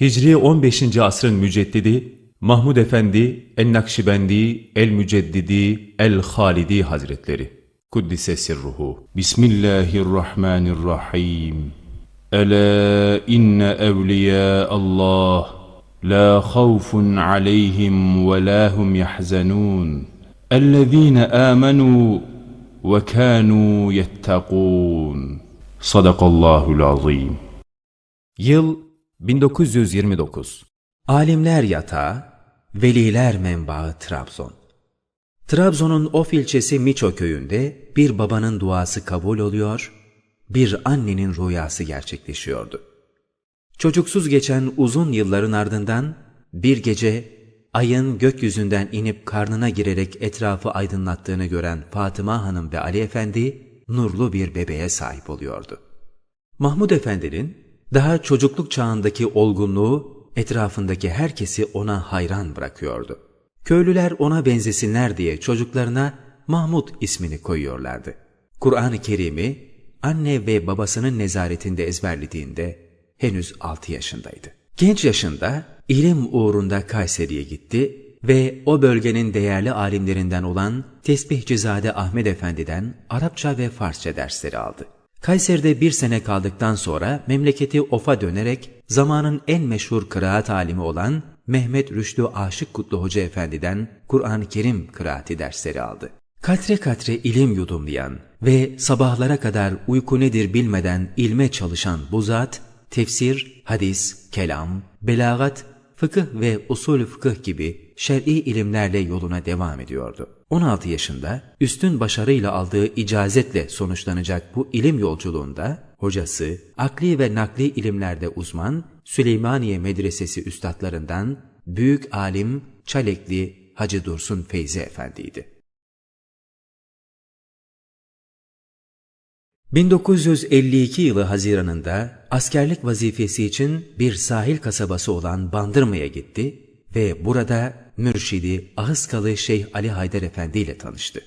Hicri 15. asrın müceddidi Mahmud Efendi, Ennakşibendi, El Müceddidi, El Halidi Hazretleri. Kuddise sirruhu. Bismillahirrahmanirrahim. Ela inne evliya Allah la havfun aleyhim ve la hum yahzanun. Ellezine amenu ve kanu yettakun. Sadakallahu'l azim. Yıl 1929. Alimler Yatağı, Veliler Menbaı Trabzon. Trabzon'un Of ilçesi Miço köyünde bir babanın duası kabul oluyor, bir annenin rüyası gerçekleşiyordu. Çocuksuz geçen uzun yılların ardından bir gece ayın gökyüzünden inip karnına girerek etrafı aydınlattığını gören Fatıma Hanım ve Ali Efendi nurlu bir bebeğe sahip oluyordu. Mahmud Efendi'nin daha çocukluk çağındaki olgunluğu etrafındaki herkesi ona hayran bırakıyordu. Köylüler ona benzesinler diye çocuklarına Mahmud ismini koyuyorlardı. Kur'an-ı Kerim'i anne ve babasının nezaretinde ezberlediğinde henüz 6 yaşındaydı. Genç yaşında ilim uğrunda Kayseri'ye gitti ve o bölgenin değerli alimlerinden olan Tesbihcizade Ahmet Efendi'den Arapça ve Farsça dersleri aldı. Kayseri'de bir sene kaldıktan sonra memleketi Of'a dönerek zamanın en meşhur kıraat alimi olan Mehmet Rüştü Aşık Kutlu Hoca Efendi'den Kur'an-ı Kerim kıraati dersleri aldı. Katre katre ilim yudumlayan ve sabahlara kadar uyku nedir bilmeden ilme çalışan bu zat, tefsir, hadis, kelam, belagat, fıkıh ve usul fıkıh gibi şer'i ilimlerle yoluna devam ediyordu. 16 yaşında üstün başarıyla aldığı icazetle sonuçlanacak bu ilim yolculuğunda hocası, akli ve nakli ilimlerde uzman Süleymaniye Medresesi üstadlarından büyük alim Çalekli Hacı Dursun Feyzi Efendi'ydi. 1952 yılı Haziran'ında askerlik vazifesi için bir sahil kasabası olan Bandırma'ya gitti ve burada mürşidi Ahıskalı Şeyh Ali Haydar Efendi ile tanıştı.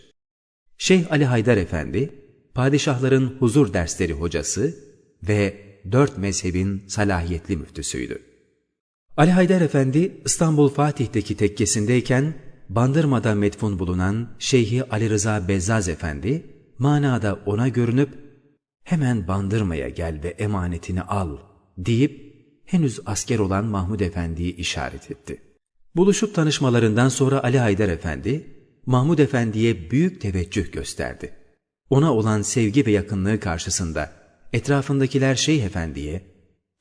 Şeyh Ali Haydar Efendi, padişahların huzur dersleri hocası ve dört mezhebin salahiyetli müftüsüydü. Ali Haydar Efendi İstanbul Fatih'teki tekkesindeyken Bandırma'da metfun bulunan Şeyhi Ali Rıza Bezzaz Efendi manada ona görünüp hemen Bandırma'ya gel ve emanetini al deyip henüz asker olan Mahmud Efendi'yi işaret etti. Buluşup tanışmalarından sonra Ali Haydar Efendi, Mahmud Efendi'ye büyük teveccüh gösterdi. Ona olan sevgi ve yakınlığı karşısında etrafındakiler Şeyh Efendi'ye,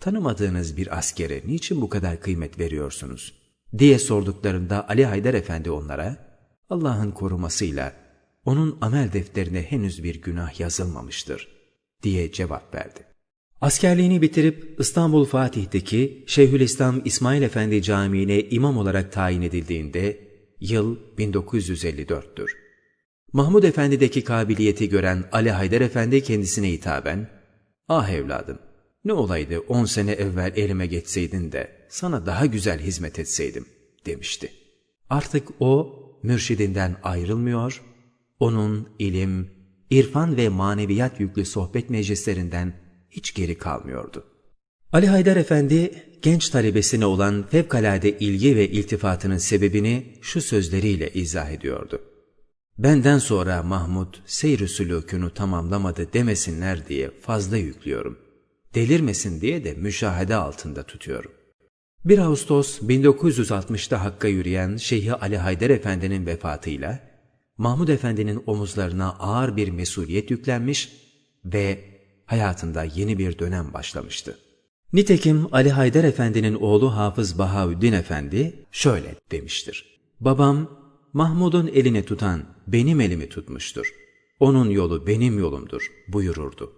tanımadığınız bir askere niçin bu kadar kıymet veriyorsunuz? diye sorduklarında Ali Haydar Efendi onlara, Allah'ın korumasıyla onun amel defterine henüz bir günah yazılmamıştır diye cevap verdi. Askerliğini bitirip İstanbul Fatih'teki Şeyhülislam İsmail Efendi Camii'ne imam olarak tayin edildiğinde yıl 1954'tür. Mahmud Efendi'deki kabiliyeti gören Ali Haydar Efendi kendisine hitaben, Ah evladım, ne olaydı on sene evvel elime geçseydin de sana daha güzel hizmet etseydim demişti. Artık o mürşidinden ayrılmıyor, onun ilim, irfan ve maneviyat yüklü sohbet meclislerinden hiç geri kalmıyordu. Ali Haydar Efendi genç talebesine olan fevkalade ilgi ve iltifatının sebebini şu sözleriyle izah ediyordu. Benden sonra Mahmud seyr-i tamamlamadı demesinler diye fazla yüklüyorum. Delirmesin diye de müşahede altında tutuyorum. 1 Ağustos 1960'da Hakk'a yürüyen Şeyhi Ali Haydar Efendi'nin vefatıyla Mahmud Efendi'nin omuzlarına ağır bir mesuliyet yüklenmiş ve hayatında yeni bir dönem başlamıştı. Nitekim Ali Haydar Efendi'nin oğlu Hafız Bahaüddin Efendi şöyle demiştir. Babam Mahmud'un elini tutan benim elimi tutmuştur. Onun yolu benim yolumdur buyururdu.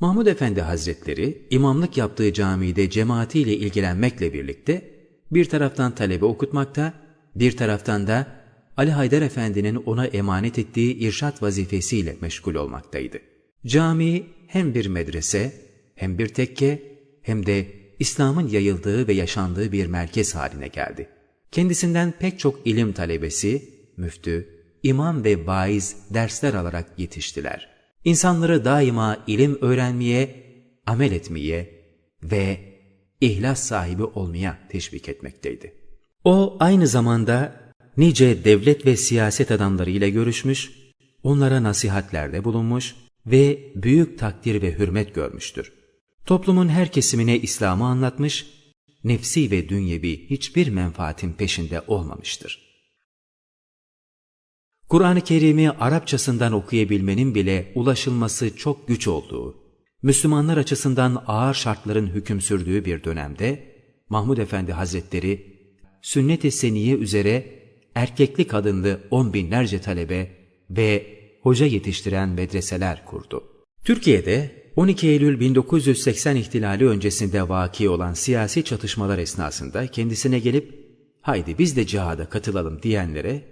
Mahmud Efendi Hazretleri imamlık yaptığı camide cemaatiyle ilgilenmekle birlikte bir taraftan talebe okutmakta, bir taraftan da Ali Haydar Efendi'nin ona emanet ettiği irşat vazifesiyle meşgul olmaktaydı. Cami hem bir medrese, hem bir tekke, hem de İslam'ın yayıldığı ve yaşandığı bir merkez haline geldi. Kendisinden pek çok ilim talebesi, müftü, imam ve vaiz dersler alarak yetiştiler. İnsanları daima ilim öğrenmeye, amel etmeye ve ihlas sahibi olmaya teşvik etmekteydi. O aynı zamanda nice devlet ve siyaset adamlarıyla görüşmüş, onlara nasihatlerde bulunmuş ve büyük takdir ve hürmet görmüştür. Toplumun her kesimine İslam'ı anlatmış, nefsi ve dünyevi hiçbir menfaatin peşinde olmamıştır. Kur'an-ı Kerim'i Arapçasından okuyabilmenin bile ulaşılması çok güç olduğu, Müslümanlar açısından ağır şartların hüküm sürdüğü bir dönemde, Mahmud Efendi Hazretleri, sünnet-i seniye üzere erkekli kadınlı on binlerce talebe ve hoca yetiştiren medreseler kurdu. Türkiye'de 12 Eylül 1980 ihtilali öncesinde vaki olan siyasi çatışmalar esnasında kendisine gelip haydi biz de cihada katılalım diyenlere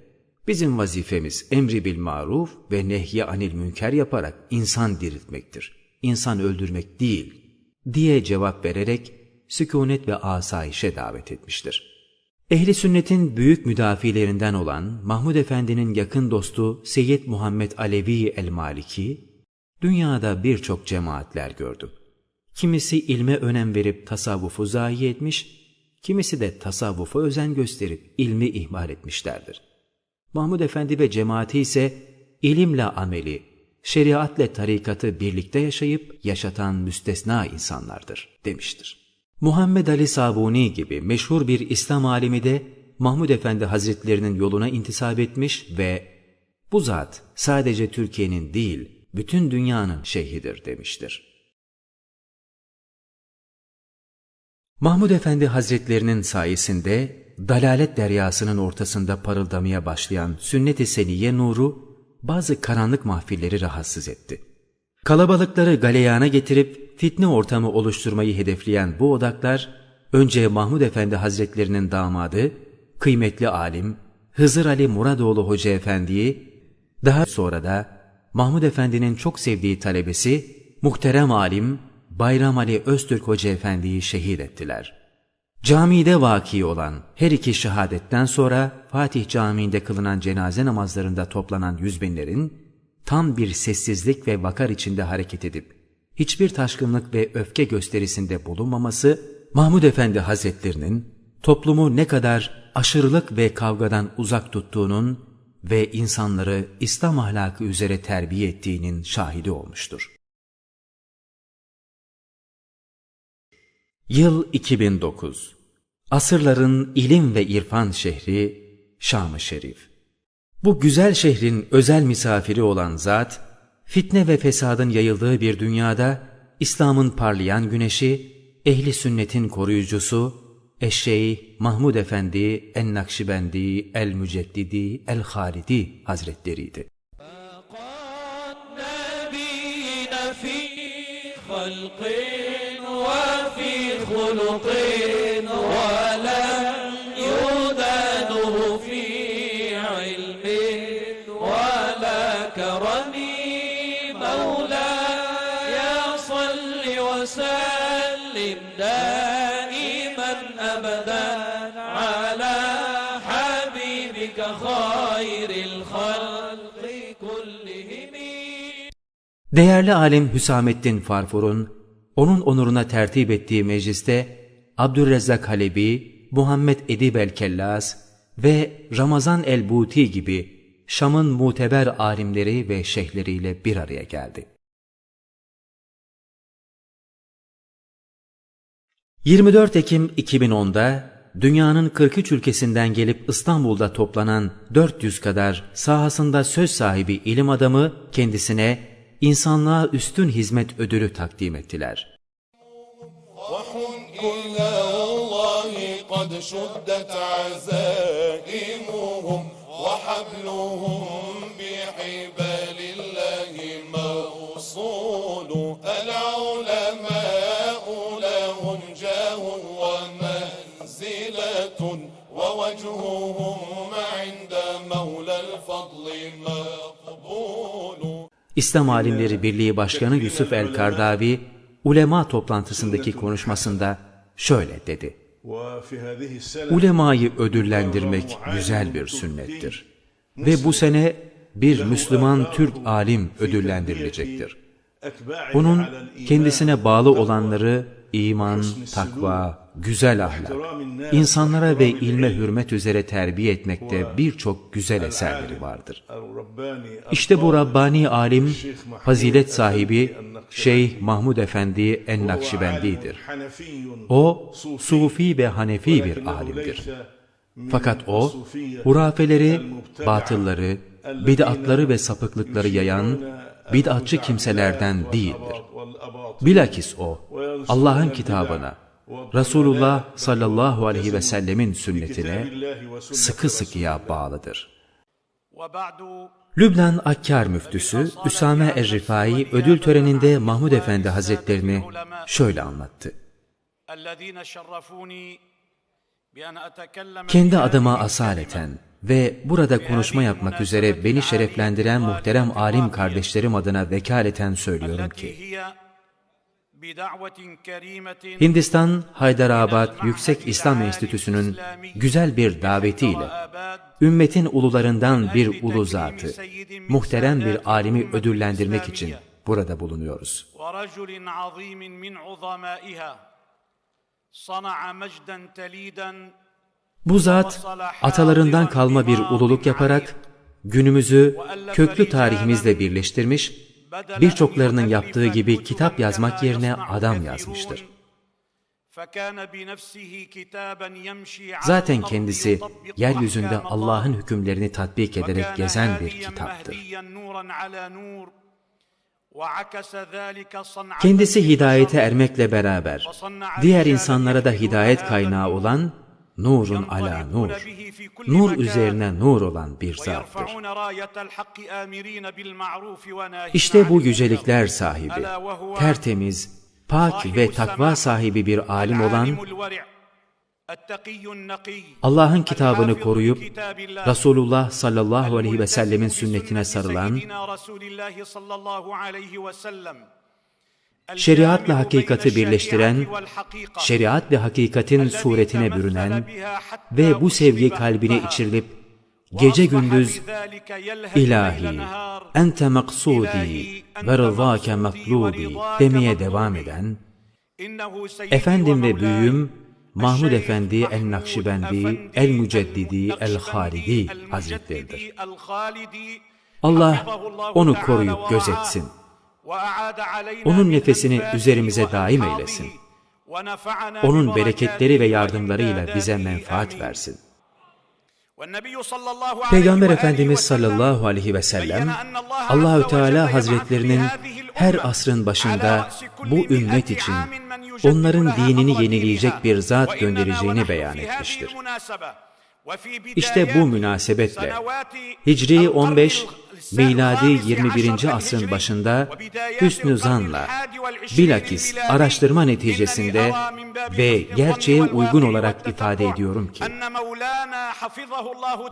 bizim vazifemiz emri bil maruf ve nehye anil münker yaparak insan diriltmektir. İnsan öldürmek değil diye cevap vererek sükunet ve asayişe davet etmiştir. Ehli sünnetin büyük müdafilerinden olan Mahmud Efendi'nin yakın dostu Seyyid Muhammed Alevi el-Maliki, dünyada birçok cemaatler gördü. Kimisi ilme önem verip tasavvufu zayi etmiş, kimisi de tasavvufa özen gösterip ilmi ihmal etmişlerdir. Mahmud Efendi ve cemaati ise ilimle ameli, şeriatle tarikatı birlikte yaşayıp yaşatan müstesna insanlardır demiştir. Muhammed Ali Sabuni gibi meşhur bir İslam alimi de Mahmud Efendi Hazretlerinin yoluna intisap etmiş ve bu zat sadece Türkiye'nin değil bütün dünyanın şeyhidir demiştir. Mahmud Efendi Hazretlerinin sayesinde dalalet deryasının ortasında parıldamaya başlayan sünnet-i seniye nuru bazı karanlık mahfilleri rahatsız etti. Kalabalıkları galeyana getirip fitne ortamı oluşturmayı hedefleyen bu odaklar önce Mahmud Efendi Hazretlerinin damadı, kıymetli alim Hızır Ali Muradoğlu Hoca Efendi'yi, daha sonra da Mahmud Efendi'nin çok sevdiği talebesi muhterem alim Bayram Ali Öztürk Hoca Efendi'yi şehit ettiler. Camide vaki olan her iki şehadetten sonra Fatih Camii'nde kılınan cenaze namazlarında toplanan yüzbinlerin tam bir sessizlik ve vakar içinde hareket edip hiçbir taşkınlık ve öfke gösterisinde bulunmaması Mahmud Efendi Hazretlerinin toplumu ne kadar aşırılık ve kavgadan uzak tuttuğunun ve insanları İslam ahlakı üzere terbiye ettiğinin şahidi olmuştur. Yıl 2009 Asırların ilim ve irfan şehri Şam-ı Şerif. Bu güzel şehrin özel misafiri olan zat, fitne ve fesadın yayıldığı bir dünyada İslam'ın parlayan güneşi, ehli sünnetin koruyucusu, Eşşeyh Mahmud Efendi En-Nakşibendi El-Müceddidi El-Halidi Hazretleriydi. قد نبينا في خلق وفي خلق ولم خير الخلق كلهم Değerli alim Hüsamettin Farfur'un onun onuruna tertip ettiği mecliste Abdülrezzak Halebi, Muhammed Edib el-Kellas ve Ramazan el-Buti gibi Şam'ın muteber alimleri ve şeyhleriyle bir araya geldi. 24 Ekim 2010'da dünyanın 43 ülkesinden gelip İstanbul'da toplanan 400 kadar sahasında söz sahibi ilim adamı kendisine insanlığa üstün hizmet ödülü takdim ettiler. إلى İslam Alimleri Birliği Başkanı Yusuf El-Kardavi, ulema toplantısındaki konuşmasında şöyle dedi. Ulemayı ödüllendirmek güzel bir sünnettir. Ve bu sene bir Müslüman Türk alim ödüllendirilecektir. Bunun kendisine bağlı olanları iman, takva, güzel ahlak, insanlara ve ilme hürmet üzere terbiye etmekte birçok güzel eserleri vardır. İşte bu Rabbani alim, fazilet sahibi Şeyh Mahmud Efendi en-Nakşibendi'dir. O, Sufi ve Hanefi bir alimdir. Fakat o, hurafeleri, batılları, bid'atları ve sapıklıkları yayan, bid'atçı kimselerden değildir. Bilakis o, Allah'ın kitabına, Resulullah sallallahu aleyhi ve sellemin sünnetine sıkı sıkıya bağlıdır. Lübnan Akkar müftüsü Üsame Errifai ödül töreninde Mahmud Efendi Hazretlerini şöyle anlattı. Kendi adıma asaleten, ve burada konuşma yapmak üzere beni şereflendiren muhterem alim kardeşlerim adına vekaleten söylüyorum التي ki, هي بدعوة كريمة Hindistan Haydarabad Yüksek İslam Enstitüsü'nün güzel bir davetiyle ümmetin ulularından bir ulu zatı, muhterem bir alimi ödüllendirmek için burada bulunuyoruz. ورجل عظيم من عظمائها صنع مجدا تليدا bu zat atalarından kalma bir ululuk yaparak günümüzü köklü tarihimizle birleştirmiş, birçoklarının yaptığı gibi kitap yazmak yerine adam yazmıştır. Zaten kendisi yeryüzünde Allah'ın hükümlerini tatbik ederek gezen bir kitaptır. Kendisi hidayete ermekle beraber diğer insanlara da hidayet kaynağı olan nurun ala nur, nur üzerine nur olan bir zattır. İşte bu gücelikler sahibi, tertemiz, pak ve takva sahibi bir alim olan Allah'ın kitabını koruyup Resulullah sallallahu aleyhi ve sellemin sünnetine sarılan şeriatla hakikati birleştiren, şeriat ve hakikatin suretine bürünen ve bu sevgi kalbine içirilip gece gündüz ilahi ente maksudi ve rızâke maklubi demeye devam eden efendim ve büyüğüm Mahmud Efendi el-Nakşibendi, el-Müceddidi, el-Halidi Hazretleridir. Allah onu koruyup gözetsin. Onun nefesini üzerimize daim eylesin. Onun bereketleri ve yardımlarıyla bize menfaat versin. Peygamber Efendimiz sallallahu aleyhi ve sellem Allahü Teala Hazretlerinin her asrın başında bu ümmet için onların dinini yenileyecek bir zat göndereceğini beyan etmiştir. İşte bu münasebetle Hicri 15 miladi 21. asrın başında hüsnü zanla, bilakis araştırma neticesinde ve gerçeğe uygun olarak ifade ediyorum ki,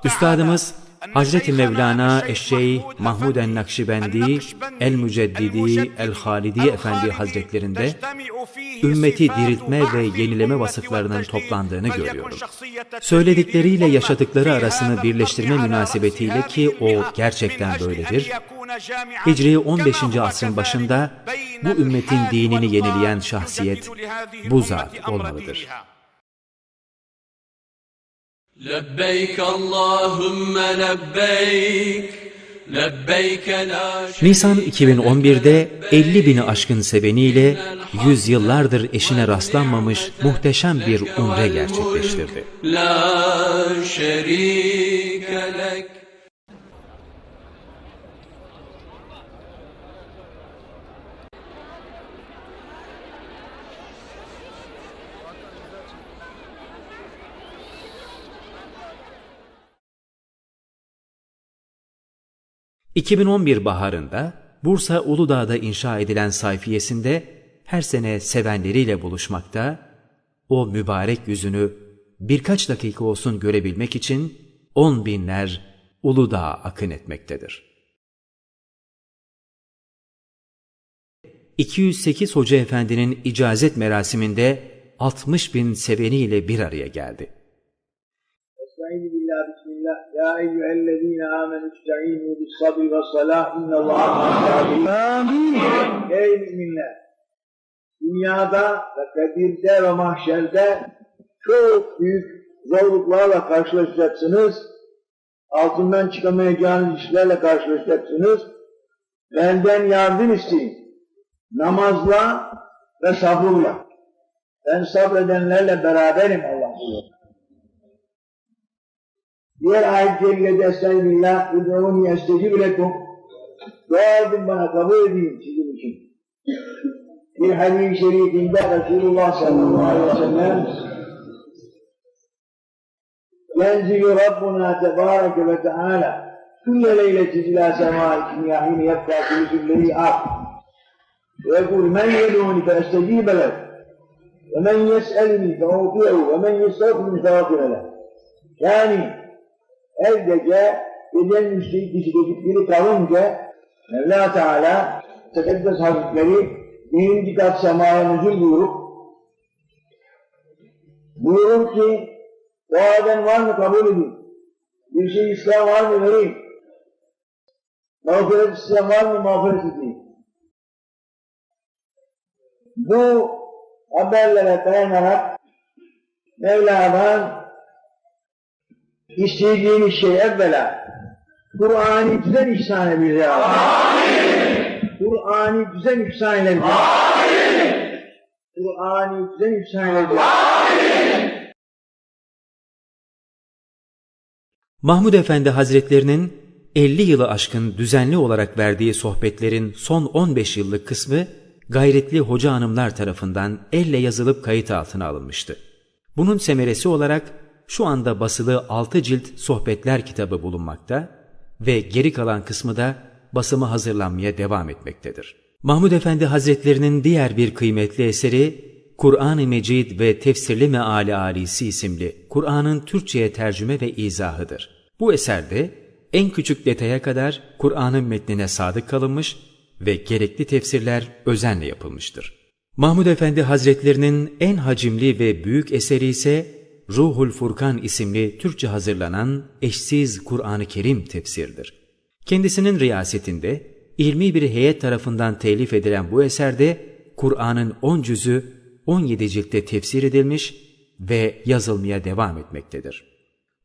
Üstadımız Hazreti Mevlana Eşşey Mahmud el Nakşibendi, el Müceddidi, el Halidi Efendi Hazretlerinde ümmeti صفات diriltme ضعف ve yenileme الأمة vasıflarının والتجديد. toplandığını فليكن görüyorum. شخصية التجديد Söyledikleriyle للأمة yaşadıkları في arasını هذا birleştirme القرن على münasebetiyle رأس ki هذه o المئة gerçekten من أجل أن böyledir. يكون جامعا Hicri كما 15. هو asrın كذلك başında bu بين ümmetin الحاد dinini والضال yenileyen يجدد şahsiyet لهذه bu الأمة zat أمر olmalıdır. دينها. لبيك اللهم لبيك لبيك لا شريك Nisan 2011'de 50 bini aşkın seveniyle yüzyıllardır eşine rastlanmamış muhteşem bir umre gerçekleştirdi. ...2011 baharında Bursa Uludağ'da inşa edilen sayfiyesinde... ...her sene sevenleriyle buluşmakta... ...o mübarek yüzünü birkaç dakika olsun görebilmek için... ...on binler Uludağ'a akın etmektedir. 208 Hoca Efendi'nin icazet merasiminde 60 bin seveniyle bir araya geldi. يا أيها الذين آمنوا استعينوا بالصبر والصلاة إن الله مع الصابرين آمين Ey müminler! dünyada ve kabirde ve mahşerde çok büyük zorluklarla karşılaşacaksınız. Altından çıkamayacağınız işlerle karşılaşacaksınız. Benden yardım isteyin. Namazla ve sabırla. Ben sabredenlerle beraberim Allah buyuruyor. Diğer ayet-i kerimede Estağfirullah, Ud'uni estecib lekum. Dua edin bana kabul edeyim sizin için. Bir hadis-i şerifinde Resulullah sallallahu aleyhi ve sellem ينزل ربنا تبارك وتعالى كل ليلة إلى سماء الدنيا حين يبقى ثلث الليل آخر ويقول من يدعوني فأستجيب له ومن يسألني فأعطيه ومن يستغفرني فأغفر له yani her gece gecenin üçte ikisi gecikleri kalınca Mevla Teala Tekaddes Hazretleri birinci kat semaya nüzul buyurup buyurur ki dua eden var mı kabul edin. Bir şey İslam var mı vereyim. Mağfiret isteyen var mı mağfiret edeyim. Bu haberlere dayanarak Mevla'dan istediğimiz şey evvela Kur'an'ı düzen ihsan eyle Rabbi. Kur'an'ı düzen ihsan eyle. Kur'an'ı düzen ihsan eyle. Mahmud Efendi Hazretlerinin 50 yılı aşkın düzenli olarak verdiği sohbetlerin son 15 yıllık kısmı gayretli hoca hanımlar tarafından elle yazılıp kayıt altına alınmıştı. Bunun semeresi olarak şu anda basılı 6 cilt sohbetler kitabı bulunmakta ve geri kalan kısmı da basımı hazırlanmaya devam etmektedir. Mahmud Efendi Hazretlerinin diğer bir kıymetli eseri Kur'an-ı Mecid ve Tefsirli Meali Alisi isimli Kur'an'ın Türkçe'ye tercüme ve izahıdır. Bu eserde en küçük detaya kadar Kur'an'ın metnine sadık kalınmış ve gerekli tefsirler özenle yapılmıştır. Mahmud Efendi Hazretlerinin en hacimli ve büyük eseri ise Ruhul Furkan isimli Türkçe hazırlanan eşsiz Kur'an-ı Kerim tefsirdir. Kendisinin riyasetinde ilmi bir heyet tarafından telif edilen bu eserde Kur'an'ın 10 cüzü 17 ciltte tefsir edilmiş ve yazılmaya devam etmektedir.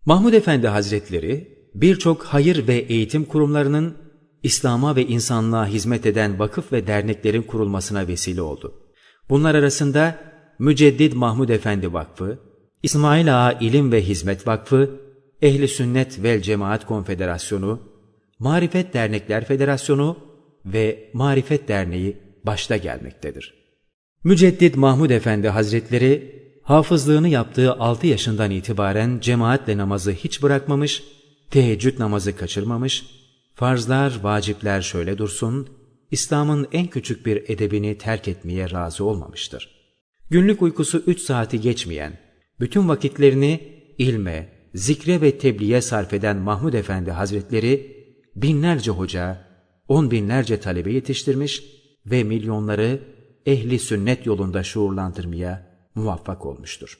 Mahmud Efendi Hazretleri birçok hayır ve eğitim kurumlarının İslam'a ve insanlığa hizmet eden vakıf ve derneklerin kurulmasına vesile oldu. Bunlar arasında Müceddid Mahmud Efendi Vakfı, İsmail Ağa İlim ve Hizmet Vakfı, Ehli Sünnet vel Cemaat Konfederasyonu, Marifet Dernekler Federasyonu ve Marifet Derneği başta gelmektedir. Müceddid Mahmud Efendi Hazretleri, hafızlığını yaptığı 6 yaşından itibaren cemaatle namazı hiç bırakmamış, teheccüd namazı kaçırmamış, farzlar, vacipler şöyle dursun, İslam'ın en küçük bir edebini terk etmeye razı olmamıştır. Günlük uykusu 3 saati geçmeyen, bütün vakitlerini ilme, zikre ve tebliğe sarf eden Mahmud Efendi Hazretleri, binlerce hoca, on binlerce talebe yetiştirmiş ve milyonları ehli sünnet yolunda şuurlandırmaya muvaffak olmuştur.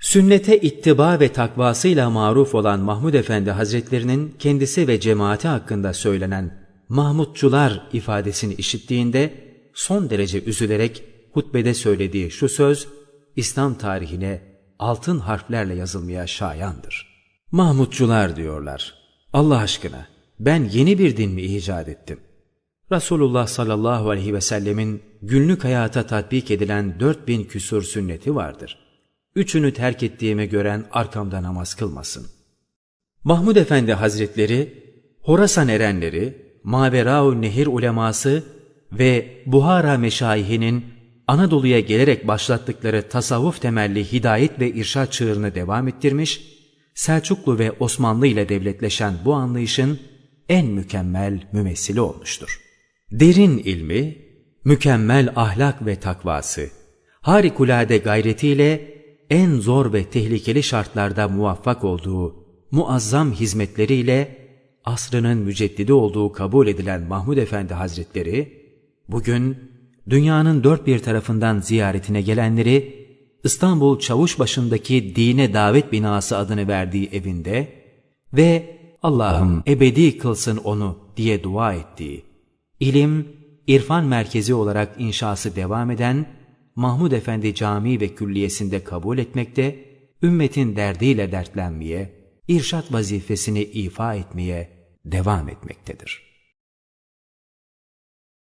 Sünnete ittiba ve takvasıyla maruf olan Mahmud Efendi Hazretlerinin kendisi ve cemaati hakkında söylenen Mahmutçular ifadesini işittiğinde son derece üzülerek hutbede söylediği şu söz İslam tarihine altın harflerle yazılmaya şayandır. Mahmutçular diyorlar. Allah aşkına ben yeni bir din mi icat ettim? Resulullah sallallahu aleyhi ve sellemin günlük hayata tatbik edilen 4000 küsur sünneti vardır. Üçünü terk ettiğimi gören arkamda namaz kılmasın. Mahmud Efendi Hazretleri, Horasan erenleri, Mavera'u Nehir uleması ve Buhara meşayihinin Anadolu'ya gelerek başlattıkları tasavvuf temelli hidayet ve irşad çığırını devam ettirmiş, Selçuklu ve Osmanlı ile devletleşen bu anlayışın en mükemmel mümessili olmuştur. Derin ilmi, mükemmel ahlak ve takvası, harikulade gayretiyle en zor ve tehlikeli şartlarda muvaffak olduğu muazzam hizmetleriyle asrının müceddidi olduğu kabul edilen Mahmud Efendi Hazretleri, bugün dünyanın dört bir tarafından ziyaretine gelenleri İstanbul Çavuşbaşı'ndaki Dine Davet Binası adını verdiği evinde ve Allah'ım ebedi kılsın onu diye dua ettiği, ilim, irfan merkezi olarak inşası devam eden Mahmud Efendi Camii ve Külliyesi'nde kabul etmekte, ümmetin derdiyle dertlenmeye, irşat vazifesini ifa etmeye devam etmektedir.